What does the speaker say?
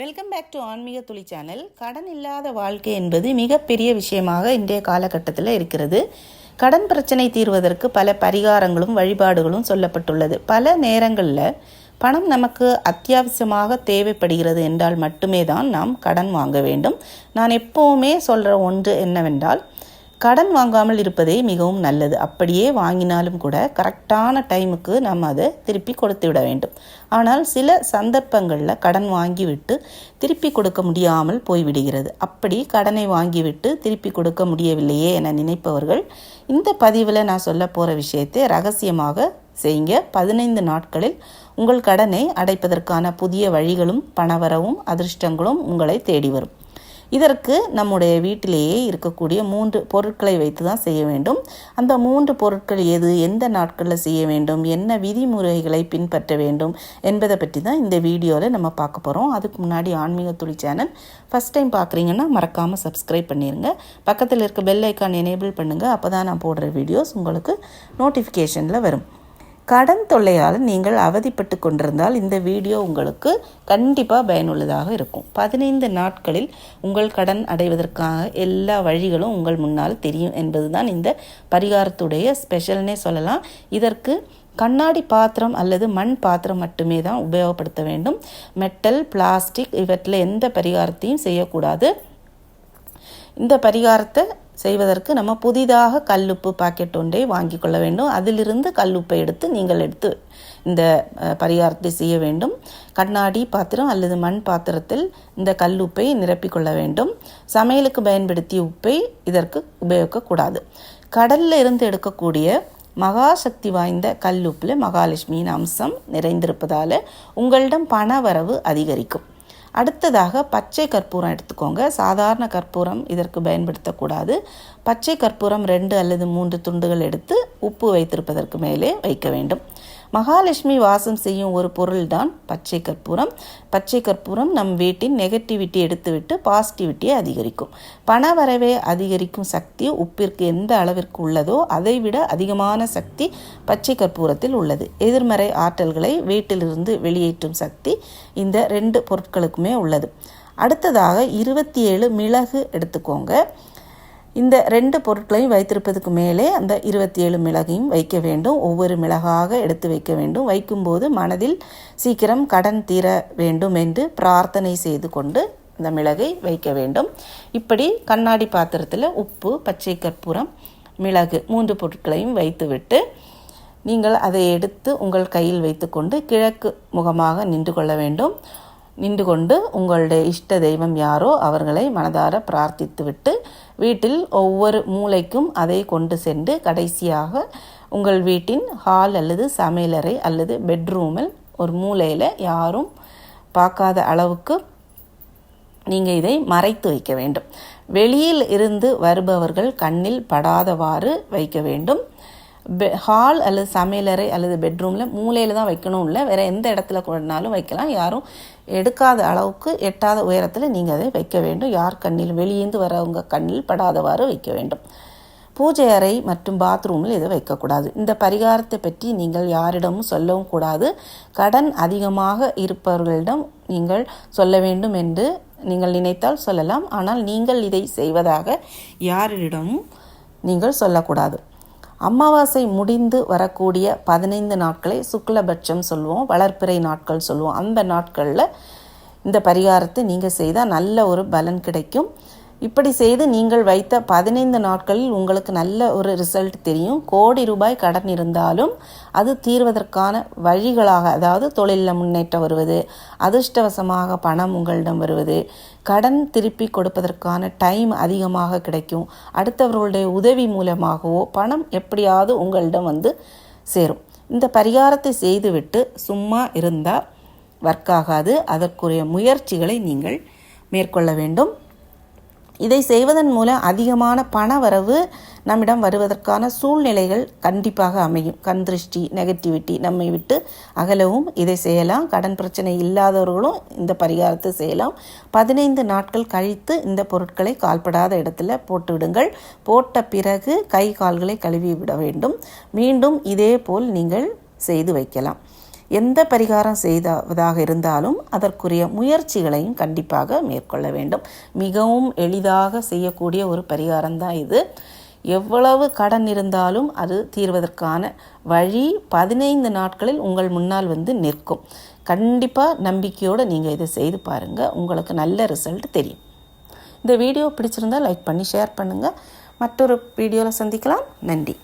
Welcome back to ஆன்மீக துளி channel கடன் இல்லாத வாழ்க்கை என்பது மிகப்பெரிய விஷயமாக இன்றைய காலகட்டத்தில் இருக்கிறது. கடன் பிரச்சனை தீர்வதற்கு பல பரிகாரங்களும் வழிபாடுகளும் சொல்லப்பட்டுள்ளது. பல நேரங்களில் பணம் நமக்கு அத்தியாவசியமாக தேவைப்படுகிறது என்றால் மட்டுமே தான் நாம் கடன் வாங்க வேண்டும். நான் எப்போவுமே சொல்கிற ஒன்று என்னவென்றால் கடன் வாங்காமல் இருப்பதே மிகவும் நல்லது. அப்படியே வாங்கினாலும் கூட கரெக்டான டைமுக்கு நம்ம அதை திருப்பி கொடுத்து விட வேண்டும். ஆனால் சில சந்தர்ப்பங்களில் கடன் வாங்கிவிட்டு திருப்பி கொடுக்க முடியாமல் போய்விடுகிறது. அப்படி கடனை வாங்கிவிட்டு திருப்பி கொடுக்க முடியவில்லையே என நினைப்பவர்கள் இந்த பதிவில் நான் சொல்ல போகிற விஷயத்தை ரகசியமாக செய்யுங்க. பதினைந்து நாட்களில் உங்கள் கடனை அடைப்பதற்கான புதிய வழிகளும் பணவரவும் அதிர்ஷ்டங்களும் உங்களை தேடி வரும். இதற்கு நம்முடைய வீட்டிலேயே இருக்கக்கூடிய மூன்று பொருட்களை வைத்து தான் செய்ய வேண்டும். அந்த மூன்று பொருட்கள் எது எந்த நாட்களில் செய்ய வேண்டும் என்ன விதிமுறைகளை பின்பற்ற வேண்டும் என்பதை பற்றி தான் இந்த வீடியோவில் நம்ம பார்க்க போகிறோம் அதுக்கு முன்னாடி ஆன்மீக துளி சேனல் ஃபஸ்ட் டைம் பார்க்குறீங்கன்னா மறக்காமல் சப்ஸ்கிரைப் பண்ணிடுங்க பக்கத்தில் இருக்க பெல் ஐக்கான் எனேபிள் பண்ணுங்கள் அப்போ தான் நான் போடுற வீடியோஸ் உங்களுக்கு நோட்டிஃபிகேஷனில் வரும். கடன் தொல்லையால் நீங்கள் அவதிப்பட்டு கொண்டிருந்தால் இந்த வீடியோ உங்களுக்கு கண்டிப்பாக பயனுள்ளதாக இருக்கும். பதினைந்து நாட்களில் உங்கள் கடன் அடைவதற்காக எல்லா வழிகளும் உங்கள் முன்னால் தெரியும் என்பதுதான் இந்த பரிகாரத்துடைய ஸ்பெஷல்னே சொல்லலாம். இதற்கு கண்ணாடி பாத்திரம் அல்லது மண் பாத்திரம் மட்டுமே தான் உபயோகப்படுத்த வேண்டும். மெட்டல் பிளாஸ்டிக் இவற்றில் எந்த பரிகாரத்தையும் செய்யக்கூடாது. இந்த பரிகாரத்தை செய்வதற்கு நம்ம புதிதாக கல்லுப்பு பாக்கெட் ஒன்றை வாங்கி கொள்ள வேண்டும். அதிலிருந்து கல்லுப்பை எடுத்து நீங்கள் எடுத்து இந்த பரிகாரத்தை செய்ய வேண்டும். கண்ணாடி பாத்திரம் அல்லது மண் பாத்திரத்தில் இந்த கல்லுப்பை நிரப்பிக்கொள்ள வேண்டும். சமையலுக்கு பயன்படுத்திய உப்பை இதற்கு உபயோகிக்கக்கூடாது கடல்ல இருந்து எடுக்கக்கூடிய மகாசக்தி வாய்ந்த கல்லுப்பில் மகாலட்சுமியின் அம்சம் நிறைந்திருப்பதால் உங்களிடம் பண வரவு அதிகரிக்கும். அடுத்ததாக பச்சை கற்பூரம் எடுத்துக்கோங்க. சாதாரண கற்பூரம் இதற்கு பயன்படுத்தக்கூடாது. பச்சை கற்பூரம் ரெண்டு அல்லது மூன்று துண்டுகள் எடுத்து உப்பு வைத்திருப்பதற்கு மேலே வைக்க வேண்டும். மகாலட்சுமி வாசம் செய்யும் ஒரு பொருள்தான் பச்சை கற்பூரம். பச்சை கற்பூரம் நம் வீட்டின் நெகட்டிவிட்டி எடுத்துவிட்டு பாசிட்டிவிட்டியை அதிகரிக்கும். பண வரவே அதிகரிக்கும் சக்தி உப்பிற்கு எந்த அளவிற்கு உள்ளதோ அதைவிட அதிகமான சக்தி பச்சை கற்பூரத்தில் உள்ளது. எதிர்மறை ஆற்றல்களை வீட்டிலிருந்து வெளியேற்றும் சக்தி இந்த ரெண்டு பொருட்களுக்குமே உள்ளது. அடுத்ததாக இருபத்தி ஏழு மிளகு எடுத்துக்கோங்க. இந்த ரெண்டு பொருட்களையும் வைத்திருப்பதுக்கு மேலே அந்த இருபத்தி ஏழு மிளகையும் வைக்க வேண்டும். ஒவ்வொரு மிளகாக எடுத்து வைக்க வேண்டும். வைக்கும்போது மனதில் சீக்கிரம் கடன் தீர வேண்டும் என்று பிரார்த்தனை செய்து கொண்டு இந்த மிளகை வைக்க வேண்டும். இப்படி கண்ணாடி பாத்திரத்தில் உப்பு பச்சை கற்பூரம் மிளகு மூன்று பொருட்களையும் வைத்துவிட்டு நீங்கள் அதை எடுத்து உங்கள் கையில் வைத்துக்கொண்டு கிழக்கு முகமாக நின்று கொள்ள வேண்டும். நின்று கொண்டு உங்களுடைய இஷ்ட தெய்வம் யாரோ அவர்களை மனதார பிரார்த்தித்துவிட்டு வீட்டில் ஒவ்வொரு மூலைக்கும் அதை கொண்டு சென்று கடைசியாக உங்கள் வீட்டின் ஹால் அல்லது சமையலறை அல்லது பெட்ரூமில் ஒரு மூலையில் யாரும் பார்க்காத அளவுக்கு நீங்கள் இதை மறைத்து வைக்க வேண்டும். வெளியில் இருந்து வருபவர்கள் கண்ணில் படாதவாறு வைக்க வேண்டும். பெ- ஹால் அல்லது சமையலறை அல்லது பெட்ரூமில் மூலையில் தான் வைக்கணும் இல்லை வேறு எந்த இடத்துல கொண்டாலும் வைக்கலாம். யாரும் எடுக்காத அளவுக்கு எட்டாத உயரத்தில் நீங்கள் அதை வைக்க வேண்டும். யார் கண்ணில் வெளியேந்து வரவங்க கண்ணில் படாதவாறு வைக்க வேண்டும். பூஜை அறை மற்றும் பாத்ரூமில் இதை வைக்கக்கூடாது. இந்த பரிகாரத்தை பற்றி நீங்கள் யாரிடமும் சொல்லவும் கூடாது. கடன் அதிகமாக இருப்பவர்களிடம் நீங்கள் சொல்ல வேண்டும் என்று நீங்கள் நினைத்தால் சொல்லலாம். ஆனால் நீங்கள் இதை செய்வதாக யாரிடமும் நீங்கள் சொல்லக்கூடாது. அமாவாசை முடிந்து வரக்கூடிய பதினைந்து நாட்களை சுக்லபட்சம் சொல்லுவோம் வளர்ப்பிறை நாட்கள் சொல்லுவோம். அந்த நாட்களில் இந்த பரிகாரத்தை நீங்கள் செய்தால் நல்ல ஒரு பலன் கிடைக்கும். இப்படி செய்து நீங்கள் வைத்த பதினைந்து நாட்களில் உங்களுக்கு நல்ல ஒரு ரிசல்ட் தெரியும். கோடி ரூபாய் கடன் இருந்தாலும் அது தீர்வதற்கான வழிகளாக அதாவது தொழிலில் முன்னேற்றம் வருவது அதிர்ஷ்டவசமாக பணம் உங்களிடம் வருவது கடன் திருப்பி கொடுப்பதற்கான டைம் அதிகமாக கிடைக்கும். அடுத்தவர்களுடைய உதவி மூலமாகவோ பணம் எப்படியாவது உங்களிடம் வந்து சேரும். இந்த பரிகாரத்தை செய்துவிட்டு சும்மா இருந்தால் ஒர்க் ஆகாது. அதற்குரிய முயற்சிகளை நீங்கள் மேற்கொள்ள வேண்டும். இதை செய்வதன் மூலம் அதிகமான பண வரவு நம்மிடம் வருவதற்கான சூழ்நிலைகள் கண்டிப்பாக அமையும். கண் திருஷ்டி நெகட்டிவிட்டி நம்மை விட்டு அகலவும். இதை செய்யலாம். கடன் பிரச்சனை இல்லாதவர்களும் இந்த பரிகாரத்தை செய்யலாம். பதினைந்து நாட்கள் கழித்து இந்த பொருட்களை கால்படாத இடத்துல போட்டுவிடுங்கள். போட்ட பிறகு கை கால்களை கழுவி விட வேண்டும். மீண்டும் இதே போல் நீங்கள் செய்து வைக்கலாம். எந்த பரிகாரம் செய்ததாக இருந்தாலும் அதற்குரிய முயற்சிகளையும் கண்டிப்பாக மேற்கொள்ள வேண்டும். மிகவும் எளிதாக செய்யக்கூடிய ஒரு பரிகாரம்தான் இது. எவ்வளவு கடன் இருந்தாலும் அது தீர்வதற்கான வழி பதினைந்து நாட்களில் உங்கள் முன்னால் வந்து நிற்கும். கண்டிப்பாக நம்பிக்கையோடு நீங்கள் இதை செய்து பாருங்கள் உங்களுக்கு நல்ல ரிசல்ட் தெரியும். இந்த வீடியோ பிடிச்சிருந்தால் லைக் பண்ணி ஷேர் பண்ணுங்கள் மற்றொரு வீடியோவில் சந்திக்கலாம். நன்றி.